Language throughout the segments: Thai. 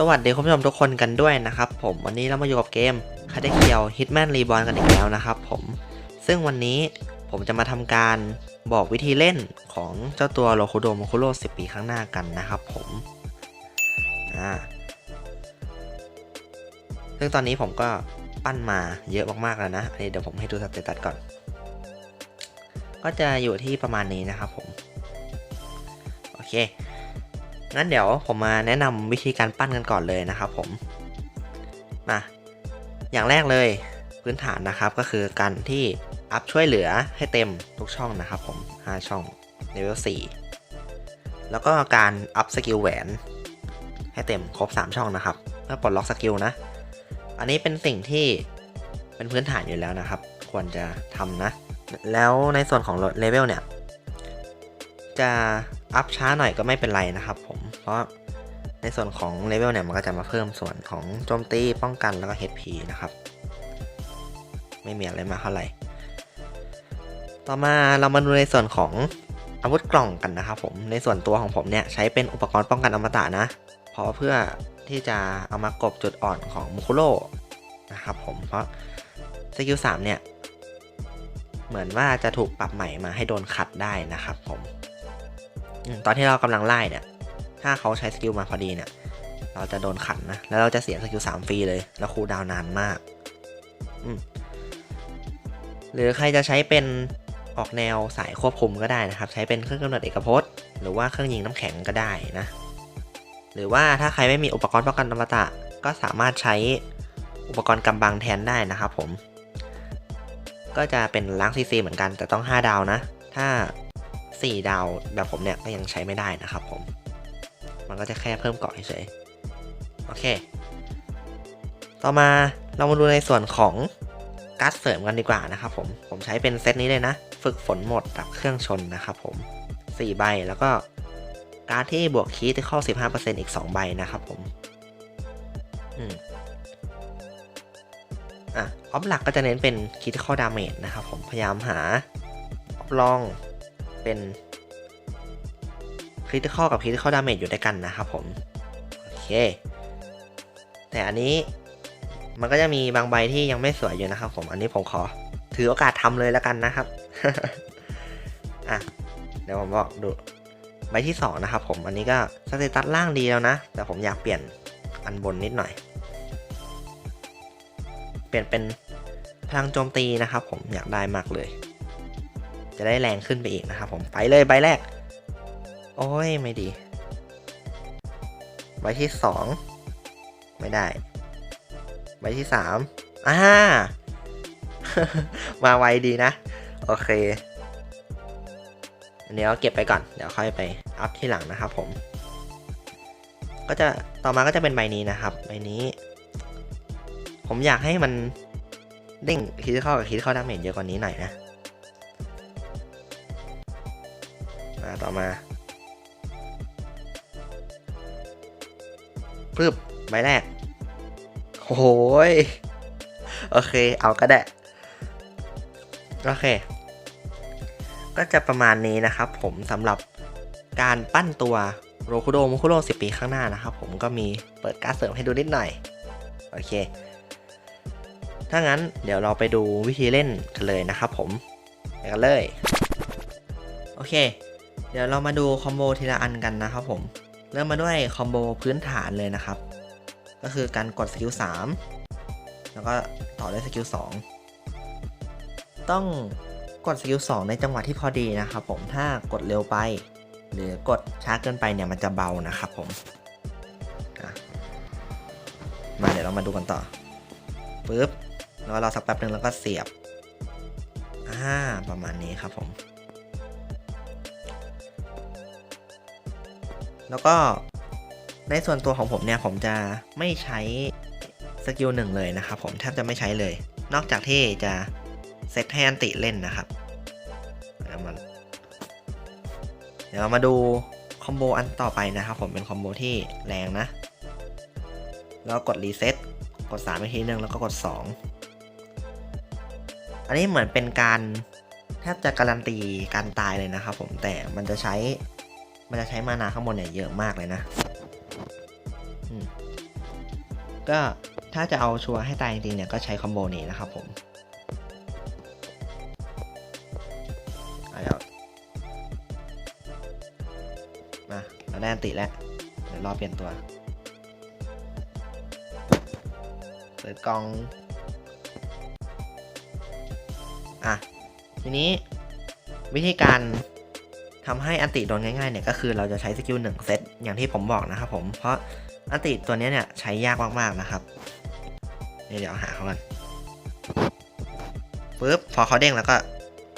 สวัสดีคุณผู้ชมทุกคนกันด้วยนะครับผมวันนี้เรามาอยู่กับเกมคาเดเคียว Hitman Reborn กันอีกแล้วนะครับผมซึ่งวันนี้ผมจะมาทำการบอกวิธีเล่นของเจ้าตัวโลคุโดโมคุโร10 ปีข้างหน้ากันนะครับผมอ่าซึ่งตอนนี้ผมก็ปั้นมาเยอะมากๆแล้วนะอันนี้เดี๋ยวผมให้ดูสเตตัสก่อน ก็จะอยู่ที่ประมาณนี้นะครับผม โอเค งั้นเดี๋ยวผมมาแนะนำวิธีการปั้นกันก่อนเลยนะครับผม มา อย่างแรกเลยพื้นฐานนะครับก็คือการที่อัพช่วยเหลือให้เต็มทุกช่องนะครับผม 5 ช่องเลเวล4แล้วก็การอัพสกิลแหวน ให้เต็มครบ 3 ช่องนะครับเพื่อปลดล็อกสกิลนะ อันนี้เป็นสิ่งที่เป็นพื้นฐานอยู่แล้วนะครับ ควรจะทำนะ แล้วในส่วนของเลเวลเนี่ย จะ อัพช้าหน่อยก็ไม่เป็นไรนะครับผม เพราะในส่วนของเลเวลเนี่ยมันก็จะมาเพิ่มส่วนของโจมตีป้องกันแล้วก็ HP นะครับ ไม่มีอะไรมาเท่าไหร่ ต่อมาเรามาดูในส่วนของอาวุธกล่องกันนะครับผม ในส่วนตัวของผมเนี่ยใช้เป็นอุปกรณ์ป้องกันอมตะนะ เพราะเพื่อที่จะเอามากบจุดอ่อนของมุคุโร่นะครับผม เพราะสกิล3เนี่ย เหมือนว่าจะถูกปรับใหม่มาให้โดนขัดได้นะครับผม ตอนที่เรากำลังไล่เนี่ย ถ้าเขาใช้สกิลมาพอดีเนี่ย เราจะโดนขันนะ แล้วเราจะเสียสกิลสามฟรีเลย แล้วคูลดาวนานมากอืมหรือใครจะใช้เป็นออกแนวสายควบคุมก็ได้นะครับ ใช้เป็นเครื่องกำเนิดเอกภพหรือว่าเครื่องยิงน้ำแข็งก็ได้นะ หรือว่าถ้าใครไม่มีอุปกรณ์ป้องกันอมตะ ก็สามารถใช้อุปกรณ์กำบังแทนได้นะครับผม ก็จะเป็นล้างซีซีเหมือนกันแต่ต้อง 5 ดาวนะ ถ้า 4 ดาวแบบผมเนี่ยก็ยังใช้ไม่ได้นะครับผม มันก็จะแค่เพิ่มเกาะเฉยๆโอเค ต่อมาเรามาดูในส่วนของการ์ดเสริมกันดีกว่านะครับผม ผมใช้เป็นเซตนี้เลยนะ ฝึกฝนหมดกับเครื่องชนนะครับผม 4 ใบแล้วก็การ์ดที่บวกคีย์ที่เข้า 15%อีก 2 ใบนะครับผม อืมอะออฟหลักก็จะเน้นเป็นคิดข้อดาเมจนะครับผม พยายามหาออฟลอง เป็นคริติคอลกับคริติคอลดาเมจอยู่ด้วยกันนะครับผม โอเค แต่อันนี้มันก็จะมีบางใบที่ยังไม่สวยอยู่นะครับผม อันนี้ผมขอ ถือโอกาสทำเลยแล้วกันนะครับ อะ เดี๋ยวผมบอกดูใบที่2นะครับผม อันนี้ก็สเตตัสล่างดีแล้วนะ แต่ผมอยากเปลี่ยนอันบนนิดหน่อย เปลี่ยนเป็นพลังโจมตีนะครับผมอยากได้มากเลย จะได้แรงขึ้นไปอีกนะครับผมไปเลยใบแรก โอ้ยไม่ดี ใบที่สองไม่ได้ ใบที่สามอ่ามาไวดีนะ โอเคอันนี้เราเก็บไปก่อน เดี๋ยวค่อยไปอัพที่หลังนะครับผม ก็จะต่อมาก็จะเป็นใบนี้นะครับ ใบนี้ ผมอยากให้มันเด้งคิดเข้ากับคิดเข้าดาเมจเยอะกว่านี้หน่อยนะ มาต่อมาปึ๊บใบแรกโอ้โหยโอเค เอาก็ได้ โอเค ก็จะประมาณนี้นะครับผมสำหรับการปั้นตัวโรคุโดมุคุโร10 ปีข้างหน้านะครับผมก็มีเปิดการเสริมให้ดูนิดหน่อย โอเค ถ้างั้นเดี๋ยวเราไปดูวิธีเล่นกันเลยนะครับผมไปกันเลย โอเค ดี๋ยวเรามาดูคอมโบทีละอันกันนะครับผม เริ่มมาด้วยคอมโบพื้นฐานเลยนะครับ ก็คือการกดสกิล3แล้วก็ต่อด้วยสกิล2ต้องกดสกิล2ในจังหวะที่พอดีนะครับผม ถ้ากดเร็วไป หรือกดช้าเกินไปเนี่ยมันจะเบานะครับผม มาเดี๋ยวเรามาดูกันต่อปึ๊บแล้วเรอสักแป๊บหนึ่งแล้วก็เสียบ อ่า ประมาณนี้ครับผม แล้วก็ในส่วนตัวของผมเนี่ยผมจะไม่ใช้สกิลหนึ่งเลยนะครับผมแทบจะไม่ใช้เลย นอกจากที่จะเซตให้อันติเล่นนะครับเดี๋ยวมาเดี๋ยวมาดูคอมโบอันต่อไปนะครับผมเป็นคอมโบที่แรงนะ แล้วกดรีเซ็ตกด3อีกทีนึงแล้วก็กด 2 อันนี้เหมือนเป็นการแทบจะการันตีการตายเลยนะครับผมแต่มันจะใช้ มันจะใช้มานาข้างบนเนี่ยเยอะมากเลยนะก็ถ้าจะเอาชัวร์ให้ตายจริงๆเนี่ยก็ใช้คอมโบนี้นะครับผมอะเดี๋ยวมาเราได้อันติแล้วเดี๋ยวรอเปลี่ยนตัว เปิดกล่อง อะ ทีนี้วิธีการ ทำให้อันติโดนง่ายๆเนี่ยก็คือเราจะใช้สกิลหนึ่งเซตอย่างที่ผมบอกนะครับผมเพราะอันติตัวนี้เนี่ยใช้ยากมากๆนะครับนี่เดี๋ยวหาเขากันปึ๊บพอเขาเด้งแล้วก็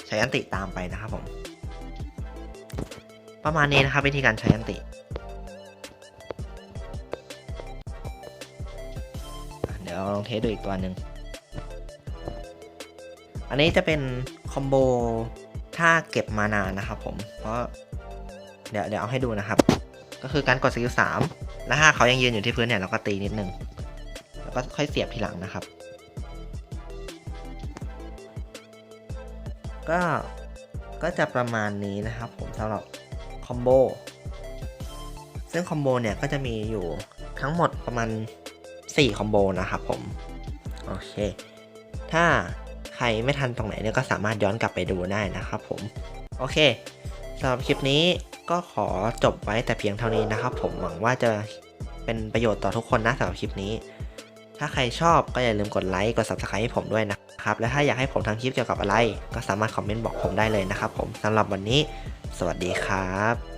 ใช้อันติตามไปนะครับผม ประมาณนี้นะครับวิธีการใช้อันติเดี๋ยวลองเทสดูอีกตัวหนึ่งอันนี้จะเป็นคอมโบ ถ้าเก็บมานานนะครับผมเพราะเดี๋ยวเดี๋ยวเอาให้ดูนะครับ ก็คือการกดสกิลสามแล้วถ้าเขายังยืนอยู่ที่พื้นเนี่ยเราก็ตีนิดนึงแล้วก็ค่อยเสียบทีหลังนะครับ ก็ก็จะประมาณนี้นะครับผมสำหรับคอมโบซึ่งคอมโบเนี่ยก็จะมีอยู่ทั้งหมดประมาณ 4 คอมโบนะครับผม โอเค ถ้า ใครไม่ทันตรงไหนเนี่ยก็สามารถย้อนกลับไปดูได้นะครับผม โอเคสำหรับคลิปนี้ก็ขอจบไว้แต่เพียงเท่านี้นะครับ ผมหวังว่าจะเป็นประโยชน์ต่อทุกคนนะสำหรับคลิปนี้ ถ้าใครชอบก็อย่าลืมกดไลค์กด subscribe ให้ผมด้วยนะครับ และถ้าอยากให้ผมทำคลิปเกี่ยวกับอะไร ก็สามารถคอมเมนต์บอกผมได้เลยนะครับผมสำหรับวันนี้ สวัสดีครับ